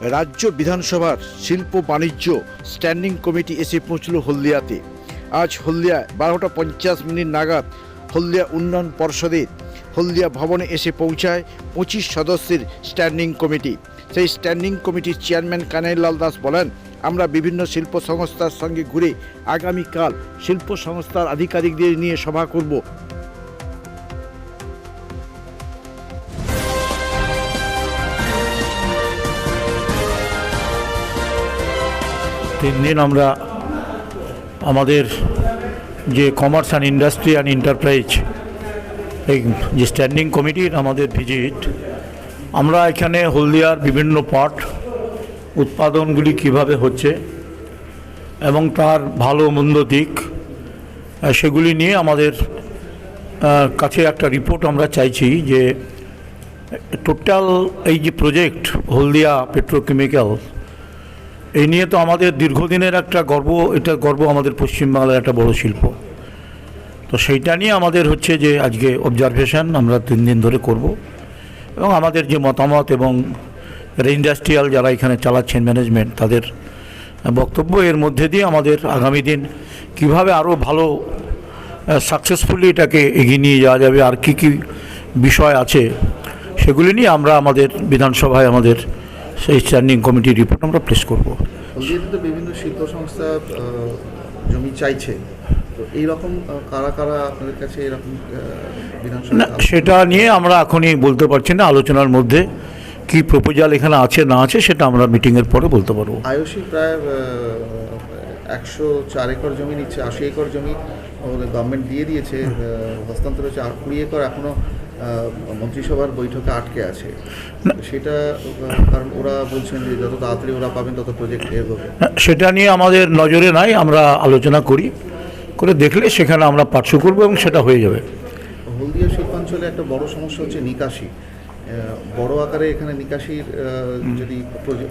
রাজ্য বিধানসভার শিল্প বাণিজ্য স্ট্যান্ডিং কমিটি এসে পৌঁছল হলদিয়াতে। আজ হলদিয়ায় বারোটা পঞ্চাশ মিনিট নাগাদ হলদিয়া উন্নয়ন পর্ষদের হলদিয়া ভবনে এসে পৌঁছায় পঁচিশ সদস্যের স্ট্যান্ডিং কমিটি। সেই স্ট্যান্ডিং কমিটির চেয়ারম্যান কানাইলাল দাস বলেন, আমরা বিভিন্ন শিল্প সংস্থার সঙ্গে ঘুরে আগামীকাল শিল্প সংস্থার আধিকারিকদের নিয়ে সভা করব। তিন দিন আমরা আমাদের যে commerce and industry and enterprise এই যে স্ট্যান্ডিং কমিটির আমাদের ভিজিট আমরা এখানে হলদিয়ার বিভিন্ন পার্ট উৎপাদনগুলি কীভাবে হচ্ছে এবং তার ভালো মন্দ দিক সেগুলি নিয়ে আমাদের কাছে একটা রিপোর্ট আমরা চাইছি যে টোটাল এই যে প্রজেক্ট হলদিয়া পেট্রোকেমিক্যাল এই নিয়ে তো আমাদের দীর্ঘদিনের একটা গর্ব, এটা গর্ব আমাদের পশ্চিমবাংলার একটা বড় শিল্প। তো সেইটা নিয়ে আমাদের হচ্ছে যে আজকে অবজারভেশন আমরা তিন দিন ধরে করব। এবং আমাদের যে মতামত এবং ইন্ডাস্ট্রিয়াল যারা এখানে চালাচ্ছেন ম্যানেজমেন্ট তাদের বক্তব্য এর মধ্যে দিয়ে আমাদের আগামী দিন কীভাবে আরও ভালো সাকসেসফুলি এটাকে এগিয়ে নিয়ে যাওয়া যাবে, আর কি কি বিষয় আছে, সেগুলি নিয়ে আমরা আমাদের বিধানসভায় আমাদের সেই স্ট্যান্ডিং কমিটির রিপোর্ট আমরা প্লেস করব। হলদিয়াতে তো বিভিন্ন শিল্প সংস্থা জমি চাইছে এইরকম কারা কারা আপনাদের কাছে এরকম না সেটা নিয়ে আমরা এখনই বলতে পারছি না আলোচনার মধ্যে কি প্রপোজাল এখানে আছে না আছে সেটা আমরা মিটিংয়ের পরে বলতে পারব। আয়ুষী প্রায় একশো চার একর জমি নিচ্ছে আশি একর জমি গভর্নমেন্ট দিয়ে দিয়েছে হস্তান্তর হচ্ছে আর কুড়ি একর এখনও আহ, মন্ত্রিসভার বৈঠকে আটকে আছে। সেটা কারণ ওরা বলছেন যে যত তাড়াতাড়ি ওরা পাবেন তত প্রজেক্ট এগোবে না, সেটা নিয়ে আমাদের নজরে নাই আমরা আলোচনা করি। করে দেখলে সেখানে আমরা পার্শ্ব করব এবং সেটা হয়ে যাবে। হলদিয়া শিল্পাঞ্চলে একটা বড় সমস্যা হচ্ছে নিকাশি। বড় আকারে এখানে নিকাশির যদি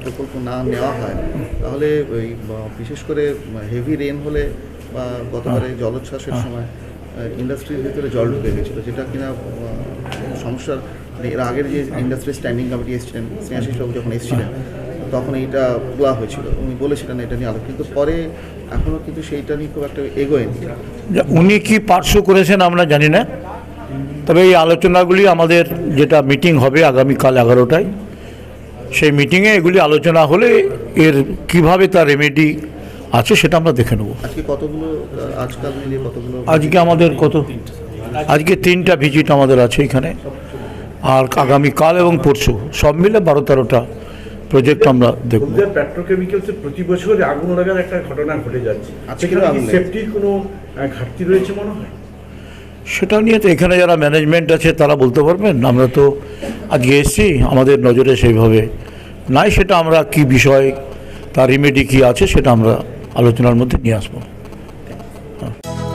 প্রকল্প না নেওয়া হয় তাহলে ওই বিশেষ করে হেভি রেন হলে বা গতবারে জলোচ্ছ্বাসের সময় ইন্ডাস্ট্রির ভিতরে জল ঢুকে গেছিল। যেটা কিনা সমস্যার মানে এর আগের যে ইন্ডাস্ট্রি স্ট্যান্ডিং কমিটি এসেছিলেন স্নেহাশিস বাবু যখন এসেছিলেন তখন এইটা তোলা হয়েছিল। উনি বলেছিলেন এটা নিয়ে আলো কিন্তু পরে এখনও কিন্তু সেইটা নিয়ে খুব একটা এগোয়নি। উনি কি পার্শ্ব করেছেন আমরা জানি না। তবে এই আলোচনাগুলি আমাদের যেটা মিটিং হবে আগামীকাল এগারোটায় সেই মিটিংয়ে এগুলি আলোচনা হলে এর কীভাবে তার রেমেডি আছে সেটা আমরা দেখে নেব। আজকে কতগুলো আজকাল মিলিয়ে কতগুলো আজকে আমাদের কত আজকে তিনটা ভিজিট আমাদের আছে এখানে। আর আগামীকাল এবং পরশু সব মিলে বারো তেরোটা প্রজেক্ট আমরা দেখব। পেট্রোকেমিক্যালসে প্রতি বছর আগুন লাগার একটা ঘটনা ঘটে যাচ্ছে সেফটির কোনো ঘাটতি রয়েছে মনে হয়? সেটা নিয়ে তো এখানে যারা ম্যানেজমেন্ট আছে তারা বলতে পারবেন আমরা তো আজকে এসেছি আমাদের নজরে সেইভাবে নাই সেটা আমরা কি বিষয় তার রিমেডি কি আছে সেটা আমরা আলোচনার মধ্যে নিয়ে আসব।